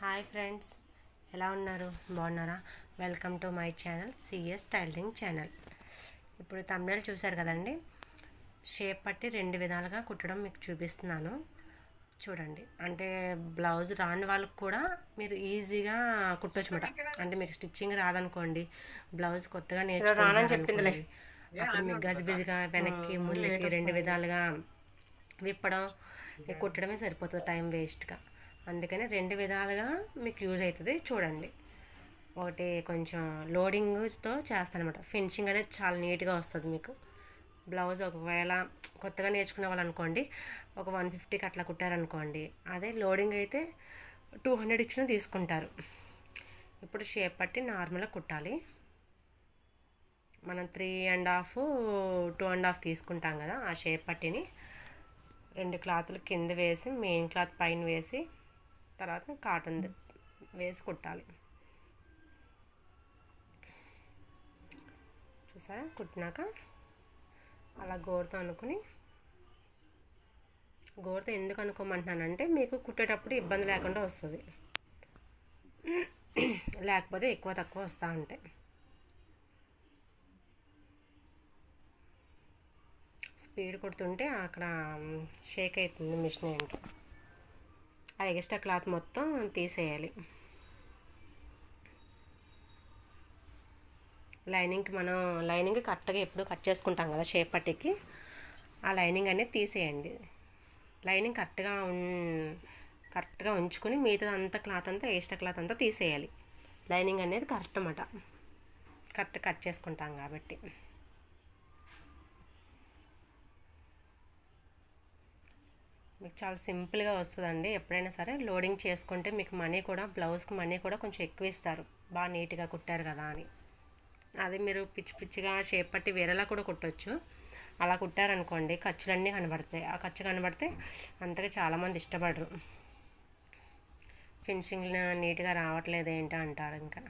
Hi friends ఎలా ఉన్నారు? బాగున్నారా? Welcome to my channel CS tailoring channel. ఇప్పుడు తమిళ చూశారు కదండి? షేప్ పట్టి రెండు విధాలుగా కుట్టడం మీకు చూపిస్తున్నాను. చూడండి. అంటే బ్లౌజ్ రాని వాళ్ళకి కూడా మీరు ఈజీగా కుట్టొచ్చు అంటే మీకు స్టిచ్చింగ్ రాదనుకోండి బ్లౌజ్ కొత్తగా నేర్చుకోవాలని చెప్పిందిలే. అప్పుడు మీకు గజిబిజిగా వెనక్కి ముందుకి రెండు విధాలుగా విప్పడం కుట్టడమే సరిపోతుంది టైం వేస్ట్గా. అందుకని రెండు విధాలుగా మీకు యూజ్ అవుతుంది. చూడండి. ఒకటి కొంచెం లోడింగ్తో చేస్తాను అనమాట ఫినిషింగ్ అనేది చాలా నీట్గా వస్తుంది మీకు. బ్లౌజ్ ఒకవేళ కొత్తగా నేర్చుకునే వాళ్ళు అనుకోండి ఒక వన్ ఫిఫ్టీకి అట్లా కుట్టారనుకోండి అదే లోడింగ్ అయితే టూ హండ్రెడ్ ఇచ్చిన తీసుకుంటారు. ఇప్పుడు షేప్ పట్టి నార్మల్గా కుట్టాలి. మనం three and half two and half తీసుకుంటాం కదా ఆ షేప్ పట్టిని రెండు క్లాతులు కింద వేసి మెయిన్ క్లాత్ పైన వేసి తర్వాత కాటన్ వేసి కుట్టాలి. చూసారా? కుట్టినాక అలా గోరుతో అనుకుని గోరుతో ఎందుకు అనుకోమంటున్నానంటే మీకు కుట్టేటప్పుడు ఇబ్బంది లేకుండా వస్తుంది. లేకపోతే ఎక్కువ తక్కువ వస్తూ ఉంటాయి స్పీడ్ కొడుతుంటే అక్కడ షేక్ అవుతుంది మిషన్ ఏంటో. ఆ ఎక్స్ట్రా క్లాత్ మొత్తం తీసేయాలి. లైనింగ్కి మనం లైనింగ్ కరెక్ట్గా ఎప్పుడు కట్ చేసుకుంటాం కదా షేప్ పట్టికి ఆ లైనింగ్ అనేది తీసేయండి. లైనింగ్ కరెక్ట్గా ఉన్ కరెక్ట్గా ఉంచుకొని మిగతా అంతా క్లాత్ అంతా ఎక్స్ట్రా క్లాత్ అంతా తీసేయాలి. లైనింగ్ అనేది కరెక్ట్ అన్నమాట. కరెక్ట్ కట్ చేసుకుంటాం కాబట్టి. మీకు చాలా సింపుల్గా వస్తుందండి. ఎప్పుడైనా సరే లోడింగ్ చేసుకుంటే మీకు మనీ కూడా బ్లౌజ్కి మనీ కూడా కొంచెం ఎక్కువ ఇస్తారు. బాగా నీట్గా కుట్టారు కదా అని. అది మీరు పిచ్చి పిచ్చిగా షేప్ పట్టి వేరేలా కూడా కుట్టొచ్చు. అలా కుట్టారనుకోండి ఖర్చులన్నీ కనబడతాయి. ఆ ఖర్చు కనబడితే అంతగా చాలామంది ఇష్టపడరు. ఫినిషింగ్ నీట్గా రావట్లేదు ఏంటో అంటారు ఇంకా.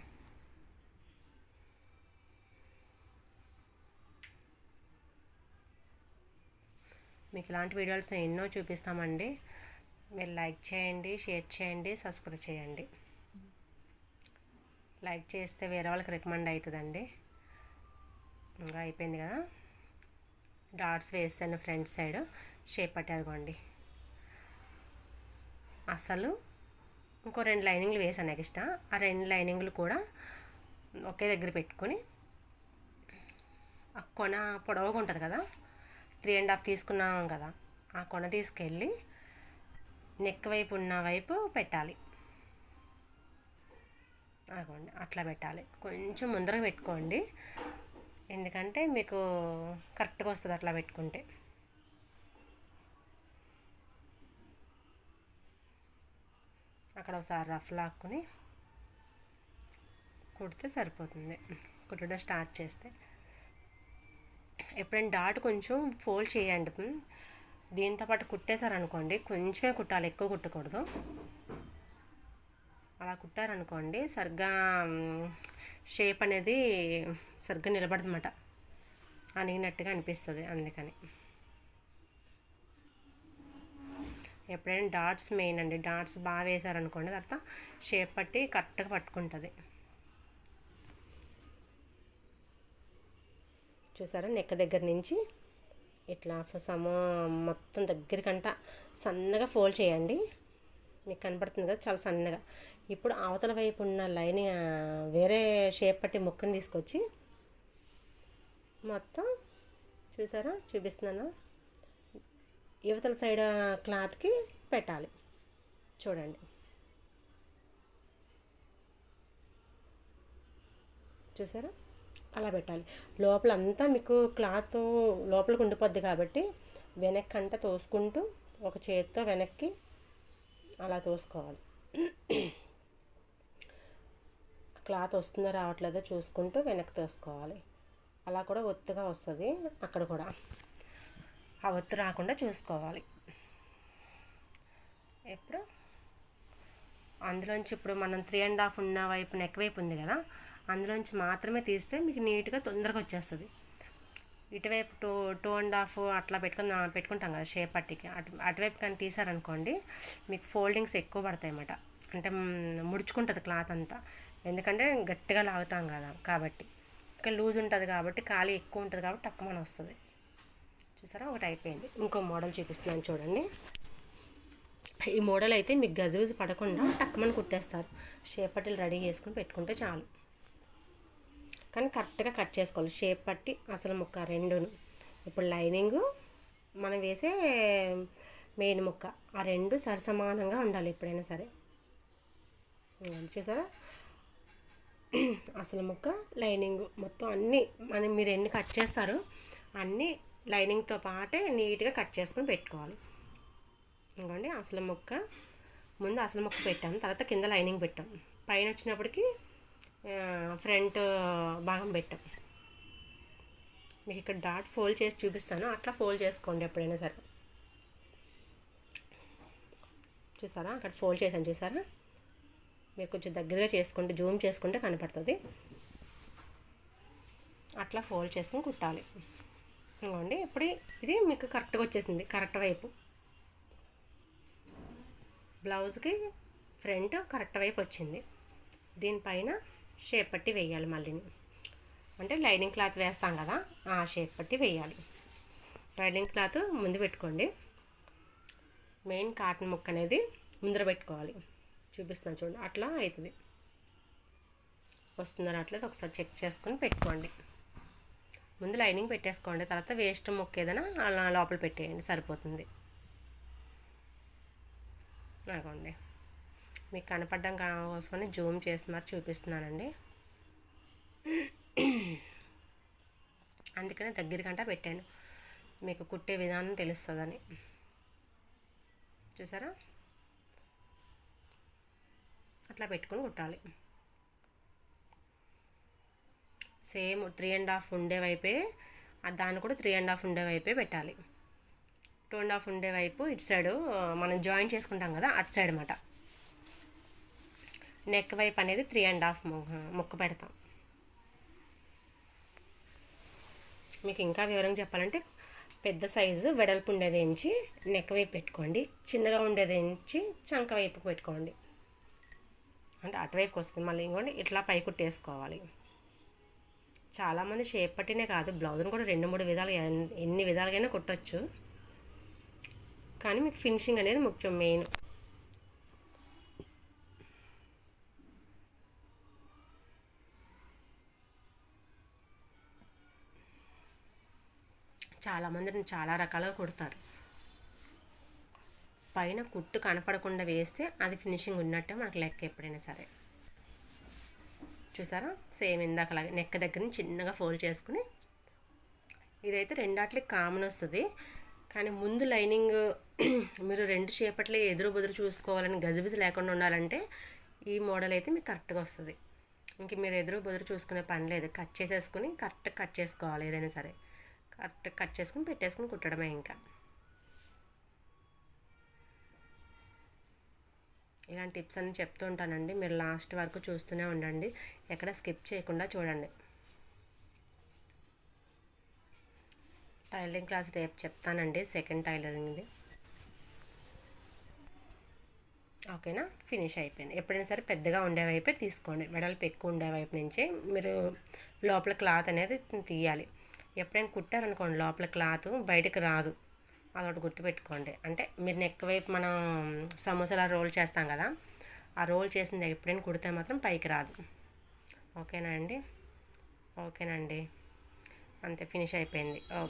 మీకు ఇలాంటి వీడియోస్ ఎన్నో చూపిస్తామండి. మీరు లైక్ చేయండి షేర్ చేయండి సబ్స్క్రైబ్ చేయండి. లైక్ చేస్తే వేరే వాళ్ళకి రికమెండ్ అవుతుందండి. ఇంకా అయిపోయింది కదా? డాట్స్ వేస్తాను ఫ్రంట్ సైడ్. షేప్ పట్టేదికోండి అసలు ఇంకో రెండు లైనింగ్లు వేసాను ఇష్టం. ఆ రెండు లైనింగ్లు కూడా ఒకే దగ్గర పెట్టుకొని ఆ కొన పొడవుగా ఉంటుంది కదా? త్రీ అండ్ హాఫ్ తీసుకున్నాం కదా ఆ కొన తీసుకెళ్ళి నెక్ వైపు ఉన్న వైపు పెట్టాలి. అగోండి అట్లా పెట్టాలి. కొంచెం ముందర పెట్టుకోండి. ఎందుకంటే మీకు కరెక్ట్గా వస్తుంది అట్లా పెట్టుకుంటే. అక్కడ ఒకసారి రఫ్ లాక్కుని కుడితే సరిపోతుంది. కుట్టడం స్టార్ట్ చేస్తే. ఎప్పుడైనా డాట్ కొంచెం ఫోల్డ్ చేయండి. దీంతో పాటు కుట్టేశారనుకోండి కొంచెమే కుట్టాలి ఎక్కువ కుట్టకూడదు. అలా కుట్టారనుకోండి సరిగ్గా షేప్ అనేది సరిగ్గా నిలబడదన్నమాట. అనిగినట్టుగా అనిపిస్తుంది అందుకని. ఎప్పుడైనా డాట్స్ మెయిన్ అండి డాట్స్ బాగా వేశారనుకోండి తర్వాత షేప్ పట్టి కరెక్ట్గా పట్టుకుంటుంది. చూసారా? నెక్క దగ్గర నుంచి ఇట్లా సమ మొత్తం దగ్గరికంట సన్నగా ఫోల్డ్ చేయండి. మీకు కనపడుతుంది కదా చాలా సన్నగా. ఇప్పుడు అవతల వైపు ఉన్న లైన్ వేరే షేప్ పట్టి ముక్కని తీసుకొచ్చి మొత్తం చూసారా? చూపిస్తున్నాను? యువతల సైడ్ క్లాత్కి పెట్టాలి. చూడండి. చూసారా? అలా పెట్టాలి. లోపల అంతా మీకు క్లాత్ లోపలికి ఉండిపోద్ది కాబట్టి వెనక్కి అంట తోసుకుంటూ ఒక చేతితో వెనక్కి అలా తోసుకోవాలి. క్లాత్ వస్తుందో రావట్లేదో చూసుకుంటూ వెనక్కి తోసుకోవాలి. అలా కూడా ఒత్తుగా వస్తుంది అక్కడ కూడా. ఆ ఒత్తు రాకుండా చూసుకోవాలి. ఇప్పుడు అందులోంచి ఇప్పుడు మనం త్రీ అండ్ హాఫ్ ఉన్న వైపు నెక్ వైపు ఉంది కదా? అందులోంచి మాత్రమే తీస్తే మీకు నీట్గా తొందరగా వచ్చేస్తుంది. ఇటువైపు టూ టూ అండ్ హాఫ్ అట్లా పెట్టుకుని పెట్టుకుంటాం కదా షేప్ పట్టికి. అటు అటువైపు కానీ తీసారనుకోండి మీకు ఫోల్డింగ్స్ ఎక్కువ పడతాయి అన్నమాట. అంటే ముడుచుకుంటుంది క్లాత్ అంతా. ఎందుకంటే గట్టిగా లాగుతాం కదా కాబట్టి. ఇక్కడ లూజ్ ఉంటుంది కాబట్టి ఖాళీ ఎక్కువ ఉంటుంది కాబట్టి తక్కువ వస్తుంది. చూసారా? ఒకటి అయిపోయింది. ఇంకో మోడల్ చూపిస్తున్నాను చూడండి. ఈ మోడల్ అయితే మీకు గజిబిజి పడకుండా టక్కుమని కుట్టేస్తారు. షేప్ రెడీ చేసుకుని పెట్టుకుంటే చాలు. కానీ కరెక్ట్గా కట్ చేసుకోవాలి. షేప్ పట్టి అసలు ముక్క రెండును. ఇప్పుడు లైనింగ్ మనం వేసే మెయిన్ ముక్క. ఆ రెండు సరిసమానంగా ఉండాలి ఎప్పుడైనా సరే. చూసారా? అసలు ముక్క లైనింగ్ మొత్తం అన్నీ మనం మీరు ఎన్ని కట్ చేస్తారో అన్నీ లైనింగ్తో పాటే నీట్గా కట్ చేసుకొని పెట్టుకోవాలి. ఇంకోండి అసలు ముక్క ముందు అసలు ముక్క పెట్టాం తర్వాత కింద లైనింగ్ పెట్టాం. పైన వచ్చినప్పటికి ఫ్రంట్ భాగం పెట్టాం. మీకు ఇక్కడ డాట్ ఫోల్డ్ చేసి చూపిస్తాను. అట్లా ఫోల్డ్ చేసుకోండి ఎప్పుడైనా సరే. చూసారా? అక్కడ ఫోల్డ్ చేశాను చూసారా? మీరు కొంచెం దగ్గరగా చేసుకుంటే జూమ్ చేసుకుంటే కనపడుతుంది. అట్లా ఫోల్డ్ చేసుకుని కుట్టాలి. ఇవ్వండి ఇప్పుడు ఇది మీకు కరెక్ట్గా వచ్చేసింది. కరెక్ట్ వైపు. బ్లౌజ్కి ఫ్రంట్ కరెక్ట్ వైపు వచ్చింది. దీనిపైన షేప్ పట్టి వేయాలి మళ్ళీని అంటే లైనింగ్ క్లాత్ వేస్తాం కదా ఆ షేప్ పట్టి వేయాలి. లైనింగ్ క్లాత్ ముందు పెట్టుకోండి. మెయిన్ కాటన్ ముక్క అనేది ముందర పెట్టుకోవాలి. చూపిస్తున్నాను చూడండి అట్లా అవుతుంది. వస్తుందో రావట్లేదు ఒకసారి చెక్ చేసుకొని పెట్టుకోండి. ముందు లైనింగ్ పెట్టేసుకోండి తర్వాత వేస్ట్ ముక్క ఏదైనా అలా లోపల పెట్టేయండి సరిపోతుంది. అగోండి మీకు కనపడడం కోసమని జూమ్ చేసి మరి చూపిస్తున్నానండి. అందుకనే దగ్గరకంట పెట్టాను. మీకు కుట్టే విధానం తెలుస్తుందని. చూసారా? అట్లా పెట్టుకొని కుట్టాలి. సేమ్ త్రీ అండ్ హాఫ్ ఉండే వైపే దాన్ని కూడా త్రీ అండ్ హాఫ్ ఉండే వైపే పెట్టాలి. టూ అండ్ హాఫ్ ఉండే వైపు ఇటు సైడ్ మనం జాయిన్ చేసుకుంటాం కదా అటు సైడ్ అనమాట నెక్ వైపు అనేది త్రీ అండ్ హాఫ్ ముక్క పెడతాం. మీకు ఇంకా వివరంగా చెప్పాలంటే పెద్ద సైజు వెడల్పు ఉండేది ఎంచి నెక్ వైపు పెట్టుకోండి. చిన్నగా ఉండేది చంక వైపుకి పెట్టుకోండి. అంటే అటువైపుకి వస్తుంది. మళ్ళీ ఇంకోండి ఇట్లా పై కుట్టేసుకోవాలి చాలామంది షేప్ పట్టినే కాదు. బ్లౌజ్ని కూడా రెండు మూడు విధాలు ఎన్ని విధాలుగైనా కుట్టచ్చు. కానీ మీకు ఫినిషింగ్ అనేది ముఖ్యం మెయిన్. చాలామంది చాలా రకాలుగా కుడతారు. పైన కుట్టు కనపడకుండా వేస్తే అది ఫినిషింగ్ ఉన్నట్టే మనకు లెక్క ఎప్పుడైనా సరే. చూసారా? సేమ్ ఇందాకలాగే నెక్క దగ్గర నుంచి చిన్నగా ఫోల్డ్ చేసుకుని ఇదైతే రెండాట్లకి కామన్ వస్తుంది. కానీ ముందు లైనింగ్ మీరు రెండు చేపట్లే ఎదురు బుదురు చూసుకోవాలని గజిబిజి లేకుండా ఉండాలంటే ఈ మోడల్ అయితే మీకు కరెక్ట్గా వస్తుంది. ఇంక మీరు ఎదురు బుదురు చూసుకునే పని లేదు. కట్ చేసేసుకుని కరెక్ట్ కట్ చేసుకోవాలి ఏదైనా సరే. కరెక్ట్ కట్ చేసుకుని పెట్టేసుకుని కుట్టడమే ఇంకా. ఇలాంటి టిప్స్ అన్ని చెప్తూ ఉంటానండి. మీరు లాస్ట్ వరకు చూస్తూనే ఉండండి. ఎక్కడ స్కిప్ చేయకుండా చూడండి. టైలరింగ్ క్లాస్ రేపు చెప్తానండి. సెకండ్ టైలరింగ్ది. ఓకేనా? ఫినిష్ అయిపోయింది. ఎప్పుడైనా సరే పెద్దగా ఉండే వైపే తీసుకోండి. వెడల్పు ఎక్కువ ఉండే వైపు మీరు లోపల క్లాత్ అనేది తీయాలి. ఎప్పుడైనా కుట్టారనుకోండి లోపల క్లాత్ బయటకు రాదు. అదొకటి గుర్తుపెట్టుకోండి. అంటే మీరు నెక్ వైపు మనం సమోసాలా రోల్ చేస్తాం కదా ఆ రోల్ చేసింది ఎప్పుడైనా కుడితే మాత్రం పైకి రాదు. ఓకేనా అండి? ఓకేనండి అంతే ఫినిష్ అయిపోయింది. ఓకే